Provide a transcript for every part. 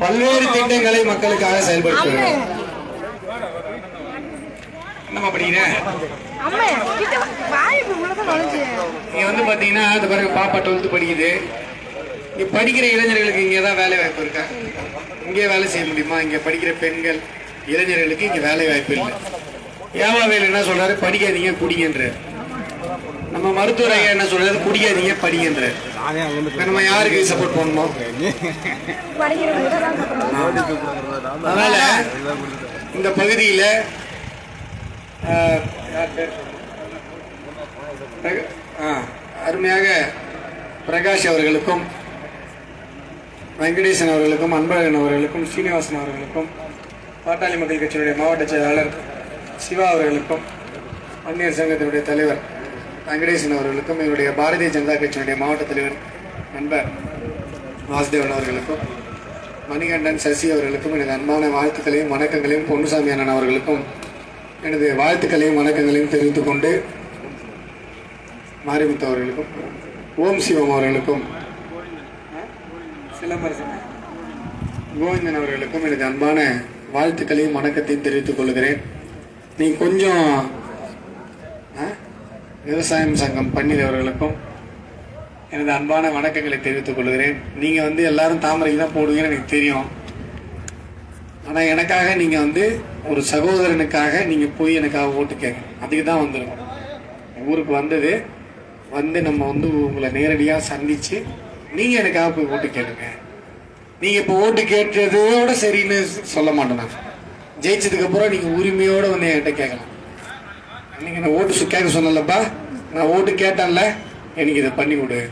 பல்வேறு திட்டங்களை மக்களுக்காக செயல்படுத்த வேண்டும் என்னம்மா படிக்கிற? அம்மா கிட்ட வாய் இவ்வளவுதான் நுழைஞ்சு இங்க வந்து பாத்தீங்கன்னா அது பாருங்க பாப்பா டுவெல்த் படிக்குது. இங்க படிக்கிற இளைஞர்களுக்கு இங்கே தான் வேலை வாய்ப்பு இருக்கா? இங்கே வேலை செய்ய முடியுமா? இங்க படிக்கிற பெண்கள் இளைஞர்களுக்கு இங்க வேலை வாய்ப்பு இல்லை. ஏவா வேலை என்ன சொல்றாரு? படிக்காதீங்க குடிங்கன்ற நம்ம மருத்துவரை என்ன சொல்றது? குடிக்காதீங்க படிங்கன்ற. நம்ம யாருக்கு சப்போர்ட் பண்ணணும்? அதனால இந்த பகுதியில் ஆ, அருமையாக பிரகாஷ் அவர்களுக்கும் வெங்கடேசன் அவர்களுக்கும் அன்பழகன் அவர்களுக்கும் ஸ்ரீனிவாசன் அவர்களுக்கும் பாட்டாளி மக்கள் கட்சியினுடைய மாவட்ட செயலாளர் சிவா அவர்களுக்கும் அந்நியர் சங்கத்தினுடைய தலைவர் வெங்கடேசன் அவர்களுக்கும் என்னுடைய பாரதிய ஜனதா கட்சியினுடைய மாவட்ட தலைவர் நண்பர் வாசுதேவன் அவர்களுக்கும் மணிகண்டன் சசி அவர்களுக்கும் எனது அன்பான வாழ்த்துக்களையும் வணக்கங்களையும் பொன்னுசாமி அண்ணன் அவர்களுக்கும் எனது வாழ்த்துக்களையும் வணக்கங்களையும் தெரிவித்துக் கொண்டு மாரிமுத்து அவர்களுக்கும் ஓம் சிவம் அவர்களுக்கும் சிலம்பரசன் கோவிந்தன் அவர்களுக்கும் எனது அன்பான வாழ்த்துக்களையும் வணக்கத்தையும் தெரிவித்துக் கொள்கிறேன். நீ கொஞ்சம் விவசாயம் சங்கம் பன்னீர் அவர்களுக்கும் எனது அன்பான வணக்கங்களை தெரிவித்துக் கொள்கிறேன். நீங்கள் வந்து எல்லாரும் தாமரைக்கு தான் போடுவீங்கன்னு எனக்கு தெரியும். ஆனால் எனக்காக நீங்கள் வந்து ஒரு சகோதரனுக்காக நீங்கள் போய் எனக்காக ஓட்டு கேட்க அதுக்கு தான் வந்திருக்கோம். ஊருக்கு வந்தது. வந்து நம்ம வந்து உங்களை நேரடியாக சந்தித்து நீங்கள் எனக்காக போய் ஓட்டு கேளுங்க. நீங்கள் இப்போ ஓட்டு கேட்டதோட சரின்னு சொல்ல மாட்டேன் நான் ஜெயிச்சதுக்கப்புறம் நீங்கள் உரிமையோடு வந்து என்கிட்ட கேட்கலாம். அன்னைக்கு நான் ஓட்டு சு- கேட்க சொன்னலப்பா நான் ஓட்டு கேட்டேன்ல. எனக்கு இதை பண்ணி கொடு.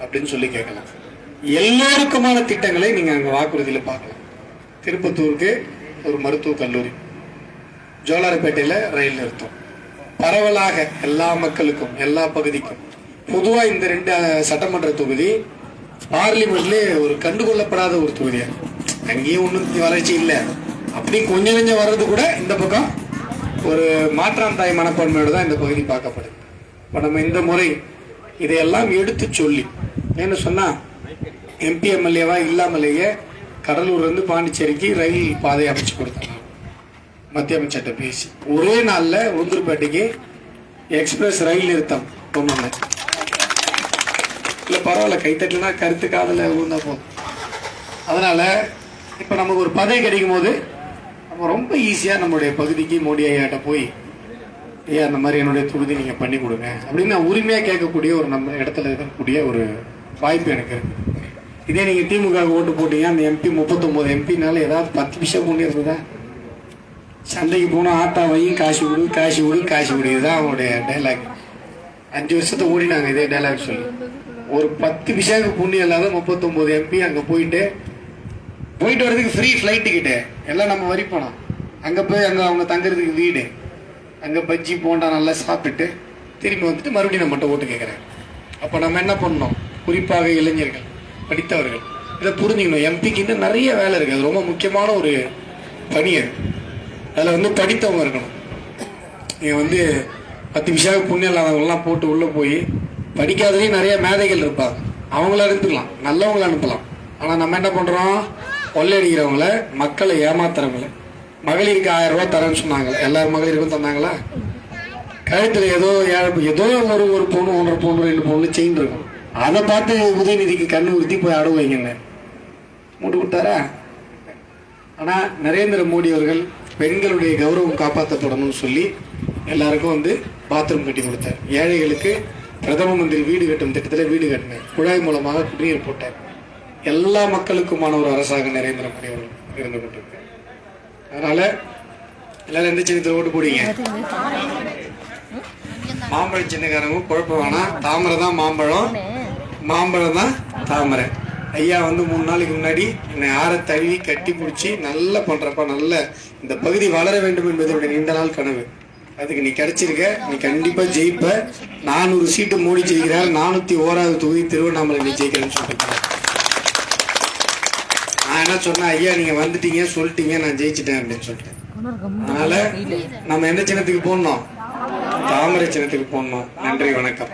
அப்படின்னு சொல்லி கேட்கலாம். எல்லோருக்குமான திட்டங்களை நீங்கள் அங்கே வாக்குறுதியில் பார்க்கலாம். திருப்பத்தூருக்கு ஒரு மருத்துவக் கல்லூரி. ஜோலார்பேட்டையில ரயில் நிறுத்தம். பரவலாக எல்லா மக்களுக்கும் எல்லா பகுதிக்கும். பொதுவாக இந்த ரெண்டு சட்டமன்ற தொகுதி பார்லிமெண்ட்லேயே ஒரு கண்டுகொள்ளப்படாத ஒரு தொகுதியாக அங்கேயும் ஒன்றும் வளர்ச்சி இல்லை. அப்படி கொஞ்சம் கொஞ்சம் வர்றது கூட இந்த பக்கம் ஒரு மாற்றான் தாய் மனப்பான்மையோட தான் இந்த பகுதி பார்க்கப்படுது இப்போ நம்ம இந்த முறை இதையெல்லாம் எடுத்து சொல்லி என்ன சொன்னால் எம்பி எம்எல்ஏவா இல்லாமலேயே கடலூர்லேருந்து பாண்டிச்சேரிக்கு ரயில் பாதை அமைச்சு கொடுத்தாங்க. மத்திய அமைச்சர்கிட்ட பேசி. ஒரே நாளில் உளுந்தூர்பேட்டைக்கு எக்ஸ்பிரஸ் ரயில் நிறுத்தம் கொண்டு இல்லை பரவாயில்ல கைத்தட்டலனா கருத்து காதல ஊர்ந்தா போதும். அதனால் இப்போ நமக்கு ஒரு பதவி கிடைக்கும் போது நம்ம ரொம்ப ஈஸியாக நம்மளுடைய பகுதிக்கு மோடி ஐயாட்ட போய் ஐயா அந்த மாதிரி என்னுடைய தொகுதி நீங்கள் பண்ணி கொடுங்க. அப்படின்னு நான் கேட்கக்கூடிய ஒரு நம்ம இடத்துல இருக்கக்கூடிய ஒரு வாய்ப்பு எனக்கு இதே நீங்கள் திமுக ஓட்டு போட்டீங்க அந்த எம்பி முப்பத்தொம்போது எம்பினால ஏதாவது பத்து விஷயம் கொண்டு இருந்ததா? சண்டைக்கு போனால் ஆட்டா வையும் காசு விடு காசு விடு காசு விடு இதுதான் அவங்களுடைய டைலாக் அஞ்சு வருஷத்தை ஓடினாங்க இதே டைலாக் சொல்லி. ஒரு பத்து விஷயம் புண்ணியம் இல்லாத முப்பத்தொம்போது எம்பி அங்கே போயிட்டு போயிட்டு வரதுக்கு ஃப்ரீ ஃப்ளைட் டிக்கெட்டு எல்லாம் நம்ம வரி போனோம் அங்கே போய் அங்கே அவங்க தங்குறதுக்கு வீடு. அங்கே பஜ்ஜி போண்டா நல்லா சாப்பிட்டுட்டு திரும்பி வந்துட்டு மறுபடியும் நம்மகிட்ட ஓட்டு கேட்குறாங்க அப்போ நம்ம என்ன பண்ணணும்? குறிப்பாக இளைஞர்கள் படித்தவர்கள். இதை புரிஞ்சுக்கணும். எம்பிக்கு இன்னும் நிறைய வேலை இருக்குது அது ரொம்ப முக்கியமான ஒரு பணி அது. அதில் வந்து படித்தவங்க இருக்கணும். நீங்கள் வந்து பத்து விஷயம் புண்ணியம் இல்லாதவங்களாம் போட்டு உள்ளே போய் படிக்காதவங்க நிறைய மேதைகள் இருப்பாங்க. அவங்கள அனுப்பலாம். நல்லவங்கள அனுப்பலாம். ஆனால் நம்ம என்ன பண்ணுறோம் கொள்ளையடிக்கிறவங்கள மக்களை ஏமாத்துறவங்கள. மகளிருக்கு ஆயிரம் ரூபா தரேன்னு சொன்னாங்க. எல்லா மகளிருக்கும் தந்தாங்களா? கழுத்தில் ஏதோ ஏதோ ஒரு ஒரு பொண்ணு ஒன்றரை பொண்ணு ரெண்டு பொண்ணு செயின் இருக்கும். அதை பார்த்து உதயநிதிக்கு கண்ணு உறுத்தி போய் அடவு வைங்கன்னு. மூட்டு விட்டாரா ஆனால் நரேந்திர மோடி அவர்கள் பெண்களுடைய கௌரவம் காப்பாற்றப்படணும்னு சொல்லி எல்லாருக்கும் வந்து பாத்ரூம் கட்டி கொடுத்தார். ஏழைகளுக்கு பிரதம மந்திரி வீடு கட்டும் திட்டத்தில் வீடு கட்டினார். குழாய் மூலமாக குடிநீர் போட்டார். எல்லா மக்களுக்குமான ஒரு அரசாக நரேந்திர மோடி அவர்கள் இருந்து கொண்டிருக்கார். அதனால எல்லாரும் எந்த சின்னத்தில் ஓட்டு போடுங்க மாம்பழ சின்னக்காரங்க குழப்பம் வேணாம். தாமரை தான் மாம்பழம். மாம்பழம் தான் தாமரை. ஐயா வந்து மூணு நாளைக்கு முன்னாடி என்னை ஆற தழுவி கட்டி பிடிச்சி நல்லா பண்றப்ப நல்ல இந்த பகுதி வளர வேண்டும் என்பது என்னுடைய நீண்ட நாள் கனவு. அதுக்கு நீ கிடைச்சிருக்க நீ கண்டிப்பா ஜெயிப்ப. நானூறு சீட்டு மோடி ஜெயிக்கிறார். நானூத்தி ஓராவது தொகுதி திருவண்ணாமலை நீ ஜெயிக்கிறேன்னு சொல்லிட்டு நான் என்ன சொன்னேன் ஐயா நீங்க வந்துட்டீங்க சொல்லிட்டீங்க நான் ஜெயிச்சிட்டேன் அப்படின்னு சொல்லிட்டேன். அதனால நம்ம எந்த சின்னத்துக்கு போடணும்? தாமரை சின்னத்துக்கு போடணும். நன்றி வணக்கம்.